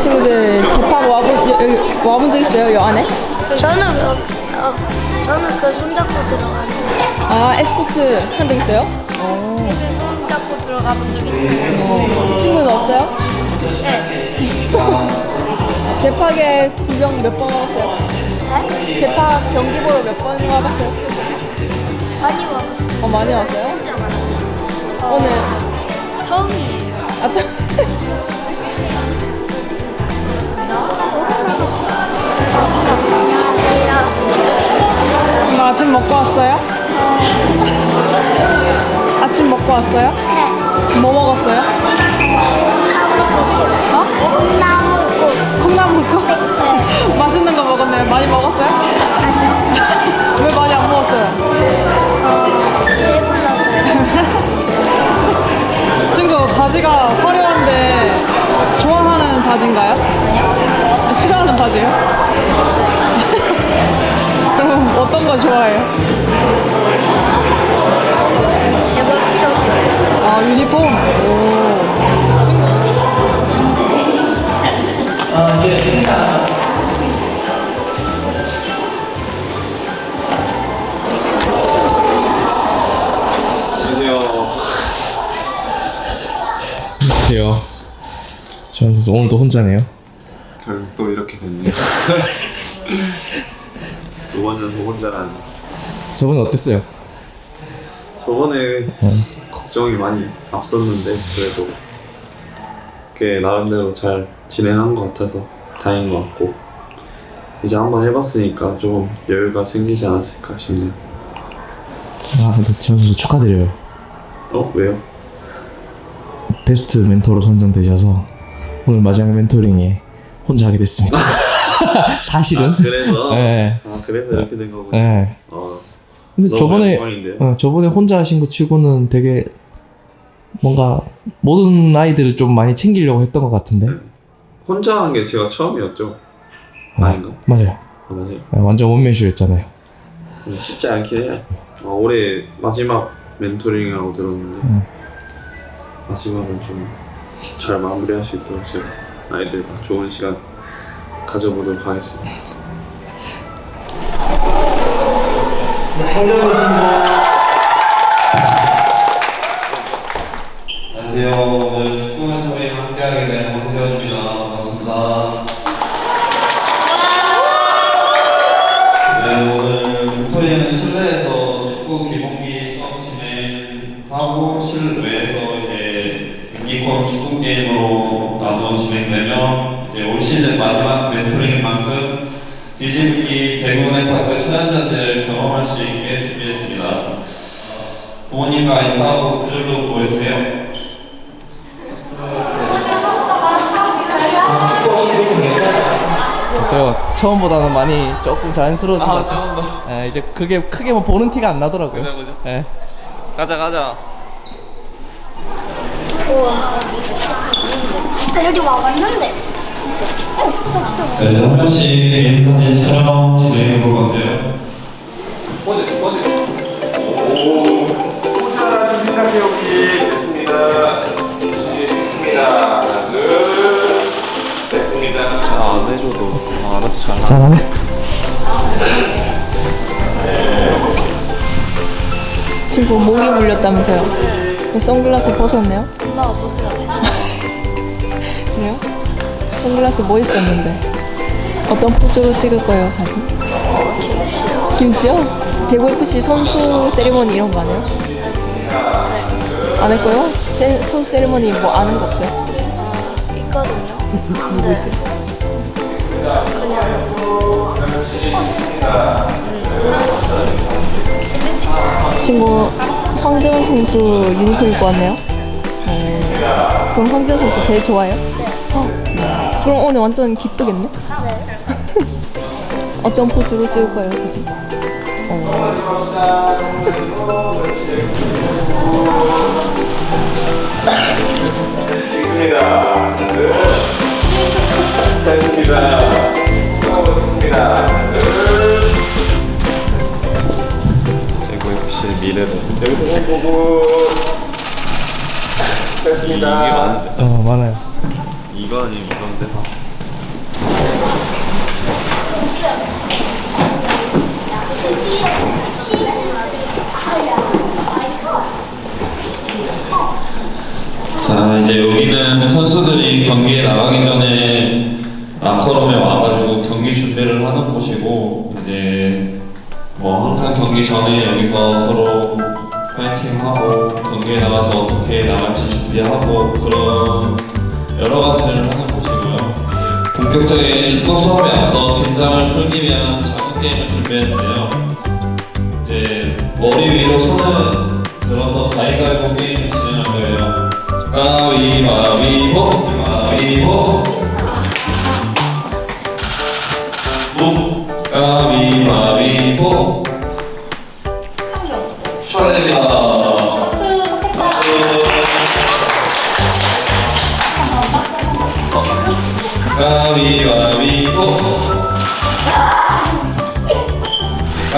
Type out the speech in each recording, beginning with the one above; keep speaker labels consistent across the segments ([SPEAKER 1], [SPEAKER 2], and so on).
[SPEAKER 1] 친구들 급하고 와본 여, 와본 적 있어요? 요 안에?
[SPEAKER 2] 저는 어, 저는 그 손잡고 들어가는.
[SPEAKER 1] 아 에스코트 한 적 있어요? 어.
[SPEAKER 2] 그 손잡고 들어가 본 적 있어요.
[SPEAKER 1] 어. 친구는 없어요?
[SPEAKER 2] 네.
[SPEAKER 1] 대파게 구경 몇 번 와봤어요?
[SPEAKER 2] 네?
[SPEAKER 1] 대파 경기 보러 몇 번 와봤어요?
[SPEAKER 2] 많이 와봤어요.
[SPEAKER 1] 어 많이 왔어요?
[SPEAKER 2] 어,
[SPEAKER 1] 오늘
[SPEAKER 2] 처음이에요.
[SPEAKER 1] 아 참. 지금 아침 먹고 왔어요? 아침 먹고 왔어요?
[SPEAKER 2] 네.
[SPEAKER 1] 뭐 먹었어요? 어?
[SPEAKER 2] 콩나물국.
[SPEAKER 1] 콩나물국?
[SPEAKER 2] 네.
[SPEAKER 1] 맛있는 거 먹었나요? 많이 먹었어요? 왜 많이 안 먹었어요? 친구 바지가 화려한데 바지인가요? 아니요. 싫어하는 바지예요? 그럼 어떤 거 좋아해요?
[SPEAKER 2] 제가 셔츠.
[SPEAKER 1] 아 유니폼.
[SPEAKER 3] 선수 오늘도 혼자네요.
[SPEAKER 4] 결국 또 이렇게 됐네. 두번 연속 혼자라니.
[SPEAKER 3] 저번에 어땠어요?
[SPEAKER 4] 저번에 걱정이 많이 앞섰는데 그래도 꽤 나름대로 잘 진행한 것 같아서 다행인 것 같고 이제 한번 해봤으니까 좀 여유가 생기지 않았을까 싶네요.
[SPEAKER 3] 아, 근데 지원 선수 축하드려요.
[SPEAKER 4] 어 왜요?
[SPEAKER 3] 베스트 멘토로 선정되셔서 오늘 마지막 멘토링에 혼자 하게 됐습니다. 사실은.
[SPEAKER 4] 아 그래서
[SPEAKER 3] 네.
[SPEAKER 4] 아 그래서 이렇게 된 거군요.
[SPEAKER 3] 네.
[SPEAKER 4] 어
[SPEAKER 3] 근데 저번에. 어, 저번에 혼자 하신 거 치고는 되게 뭔가 모든 아이들을 좀 많이 챙기려고 했던 것 같은데.
[SPEAKER 4] 네. 혼자 한 게 제가 처음이었죠.
[SPEAKER 3] 아,
[SPEAKER 4] 아닌가?
[SPEAKER 3] 맞아요.
[SPEAKER 4] 아 맞아요.
[SPEAKER 3] 아, 완전 원맨쇼였잖아요.
[SPEAKER 4] 쉽지 않긴 해요. 어, 올해 마지막 멘토링이라고 들었는데
[SPEAKER 3] 음.
[SPEAKER 4] 마지막은 좀 잘 마무리할 수 있도록 제가 아이들과 좋은 시간 가져보도록 하겠습니다.
[SPEAKER 5] 안녕하세요. 오늘 축구 멘토링 함께하게 된 홍세현입니다. 반갑습니다. 부모님과 인사하고 구절로 보여주세요.
[SPEAKER 3] 어때요? 처음보다는 많이 조금 자연스러워진 것 같죠?
[SPEAKER 6] 조금 더.
[SPEAKER 3] 예, 이제 그게 크게 뭐 보는 티가 안 나더라고요.
[SPEAKER 6] 그죠, 그죠.
[SPEAKER 3] 예.
[SPEAKER 6] 가자 가자
[SPEAKER 2] 아, 여기 와봤는데.
[SPEAKER 5] 네, 한 명씩 개인 사진 촬영 진행해 볼 건데요.
[SPEAKER 7] 포즈 포즈. 오. 포즈하는 생각해오기 됐습니다. 됐습니다. 하나 둘. 됐습니다.
[SPEAKER 6] 안 해줘도 아, 알아서 잘
[SPEAKER 3] 잘하네.
[SPEAKER 1] 친구 목이 물렸다면서요? 선글라스 벗었네요?
[SPEAKER 2] 엄마가 벗으라고.
[SPEAKER 1] 그래요? 선글라스 뭐 있었는데? 어떤 포즈로 찍을 거예요 사진? 김치요? 대구 FC 선수 세리머니 이런 거안 해요? 안할 거요? 세, 선수 세리머니 뭐 아는 거 없어요?
[SPEAKER 2] 있거든요.
[SPEAKER 1] 누구 있어요? 친구 황재원 선수 유니폼 입고 왔네요. 어, 그럼 황재원 선수 제일 좋아요? 어, 그럼 오늘 완전 기쁘겠네?
[SPEAKER 2] 네.
[SPEAKER 1] 어떤 포즈로 찍을 거예요, 좋습니다. 둘. 네.
[SPEAKER 7] 됐습니다. 수고하셨습니다. 둘. 대구 FC 미래는 여기서 손 보고. 됐습니다.
[SPEAKER 3] 어 많아요.
[SPEAKER 4] 이거 아니면 이건데.
[SPEAKER 5] 자 이제 여기는 선수들이 경기에 나가기 전에 랑커룸에 와가지고 경기 준비를 하는 곳이고 이제 뭐 항상 경기 전에 여기서 서로 파이팅하고 경기에 나가서 어떻게 나갈지 준비하고 그런 여러 가지를 하는 곳이고요. 본격적인 축구 수업에 앞서 긴장을 풀기 위한 게임을 준비했는데요. 이제 머리 위로 손을 들어서 가위가위보 게임을 진행할 거예요. 가위바위보, 가위보. 무, 가위바위보. 축하드립니다.
[SPEAKER 2] 박수 좋겠다.
[SPEAKER 5] 가위바위보.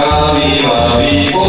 [SPEAKER 5] 가위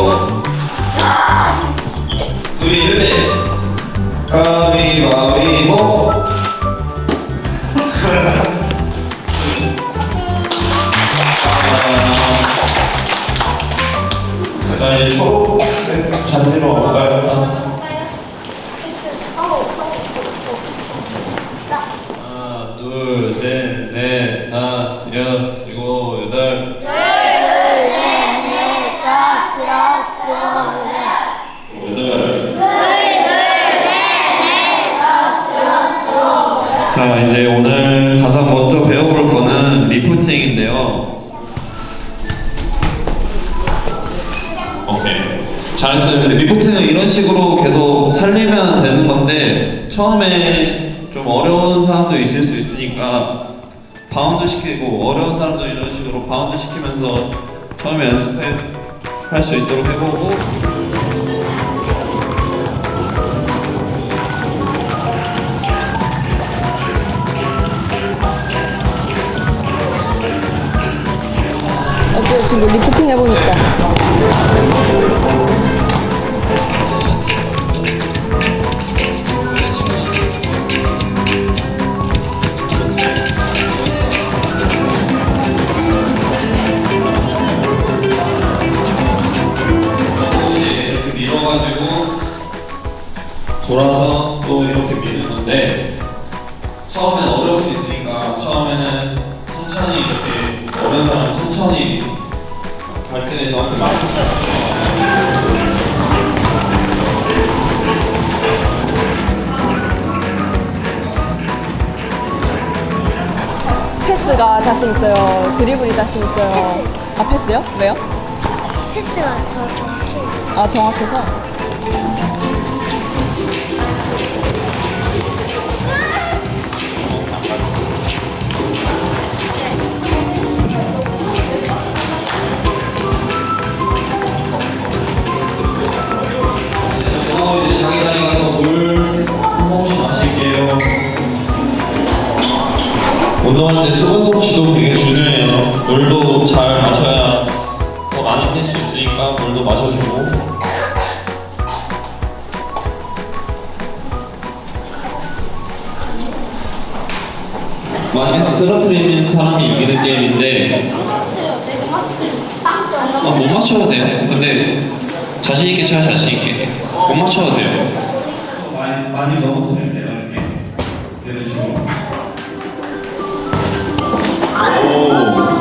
[SPEAKER 5] 자, 이제 오늘 가장 먼저 배워볼 거는 리프팅인데요. 오케이. 잘했어요. 근데 리프팅은 이런 식으로 계속 살리면 되는 건데 처음에 좀 어려운 사람도 있을 수 있으니까 바운드 시키고 어려운 사람도 이런 식으로 바운드 시키면서 처음에 연습해 할 수 있도록 해보고
[SPEAKER 1] 친구 리프팅 해보니까.
[SPEAKER 5] 밀어가지고 돌아서 또 이렇게 미는 건데 처음엔 어려울 수 있으니까 처음에는 천천히 이렇게 어려운 사람 천천히 발등에 저한테 맞춰
[SPEAKER 1] 패스가 자신 있어요 드리블이 자신 있어요 아 패스요? 왜요?
[SPEAKER 2] 패스가 더 정확해.
[SPEAKER 1] 아 정확해서
[SPEAKER 5] 못 맞춰도 돼요. 많이 많이 넘어뜨리면 돼요 이렇게 이런 식으로. 오.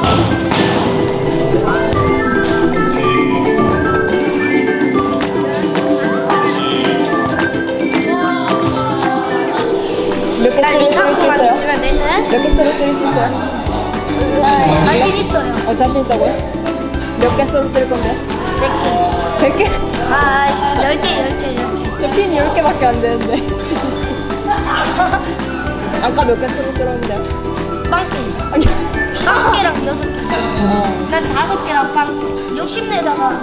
[SPEAKER 1] 몇개 쓰러뜨릴 수 있어요? 몇개수 있어요?
[SPEAKER 2] 자신 있어요.
[SPEAKER 1] 어 자신 있다고요? 몇개 쓰러뜨릴 건데?
[SPEAKER 2] 몇 개?
[SPEAKER 1] 100개?
[SPEAKER 2] 아, 열 개, 열 개, 열 개.
[SPEAKER 1] 저핀 10개밖에 안 되는데 아까 몇 개 쓰러뜨렸는데요?
[SPEAKER 2] 빵개.
[SPEAKER 1] 아니
[SPEAKER 2] 빵개랑 여섯 개. 난 다섯 개랑 빵개. 욕심내다가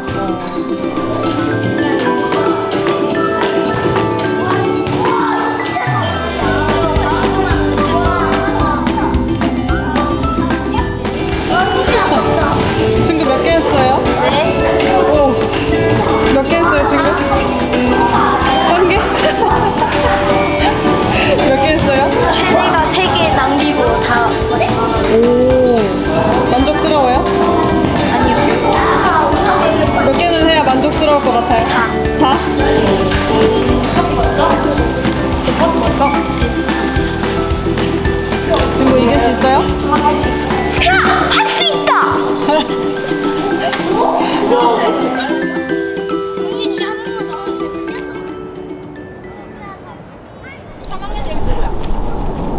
[SPEAKER 1] 친구 몇 개 했어요?
[SPEAKER 2] 네.
[SPEAKER 1] 오.
[SPEAKER 3] 만족스러워요?
[SPEAKER 2] 아니요. 몇 개는 해야
[SPEAKER 6] 만족스러울 것
[SPEAKER 2] 같아요? 다. 다? 친구 이길 수 있어요?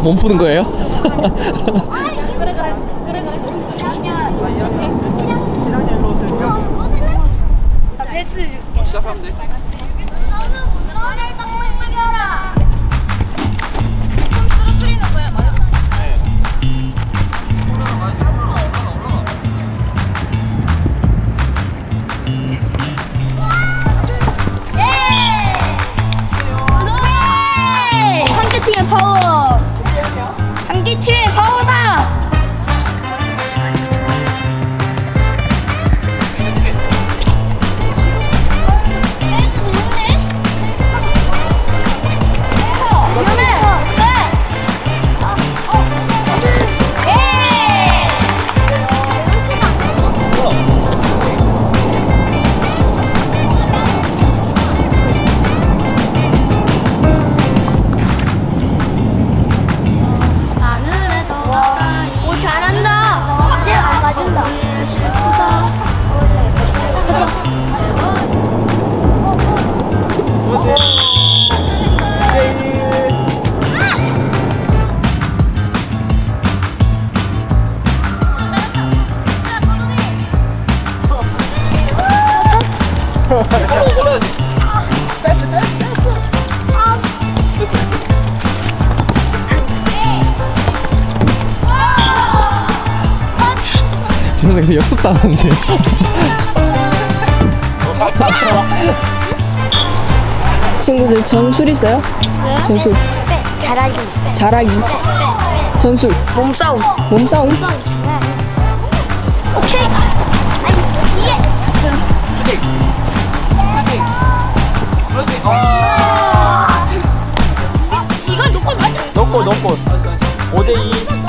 [SPEAKER 2] 몸 푸는
[SPEAKER 3] 거예요? 계속 역습 당하는데.
[SPEAKER 1] 친구들 전술 있어요? 전술.
[SPEAKER 2] 잘하기.
[SPEAKER 1] 잘하기. 전술.
[SPEAKER 2] 몸싸움.
[SPEAKER 1] 몸싸움.
[SPEAKER 2] 오케이. 아니 이게. 이- 이건 노골 맞아?
[SPEAKER 8] 노골 노골 5대 2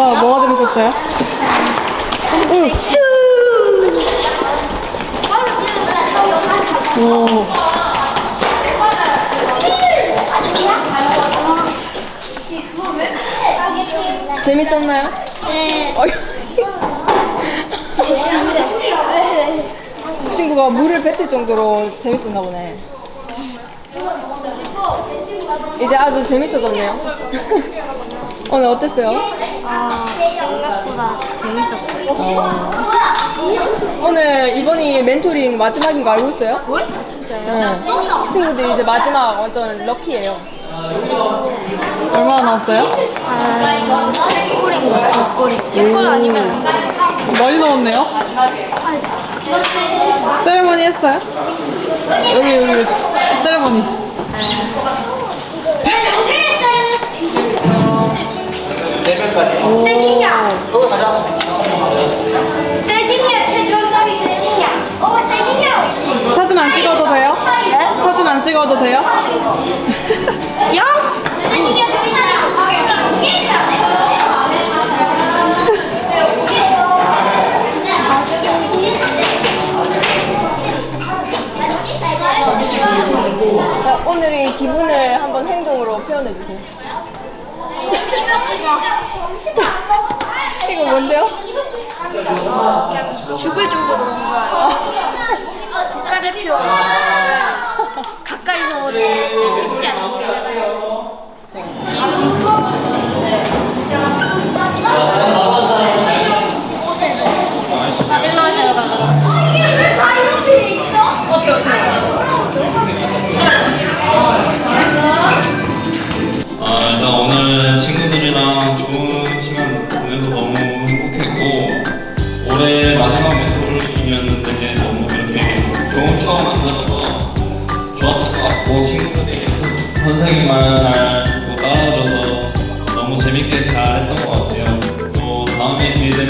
[SPEAKER 1] 뭐가 뭐가 재밌었어요? 오. 오. 재밌었나요?
[SPEAKER 2] 네.
[SPEAKER 1] 친구가 물을 뱉을 정도로 재밌었나 보네. 이제 아주 재밌어졌네요. 오늘 어땠어요?
[SPEAKER 2] 아 생각보다 재밌었어요.
[SPEAKER 1] 오늘 이번이 멘토링 마지막인 거 알고 있어요? 진짜요? 친구들이 이제 마지막 완전 럭키예요. 얼마나 나왔어요?
[SPEAKER 2] 아 꼴인가 족꼴이 제꼴 아니면
[SPEAKER 1] 많이 나왔네요. 세레머니 했어요? 여기 여기 세레머니.
[SPEAKER 2] 세징야. 세징야 최종설이 세징야. 오 세징야.
[SPEAKER 1] 사진 안 찍어도 돼요?
[SPEAKER 2] 네?
[SPEAKER 1] 사진 안 찍어도 돼요?
[SPEAKER 2] 영? 세징야
[SPEAKER 1] 어, 오늘의 기분을 한번 행동으로 표현해 주세요. 이거 뭔데요?
[SPEAKER 2] 죽을 정도로 너무 좋아요. 국가대표 가까이서 쉽지 않은 거잖아요.
[SPEAKER 5] 재밌게 잘했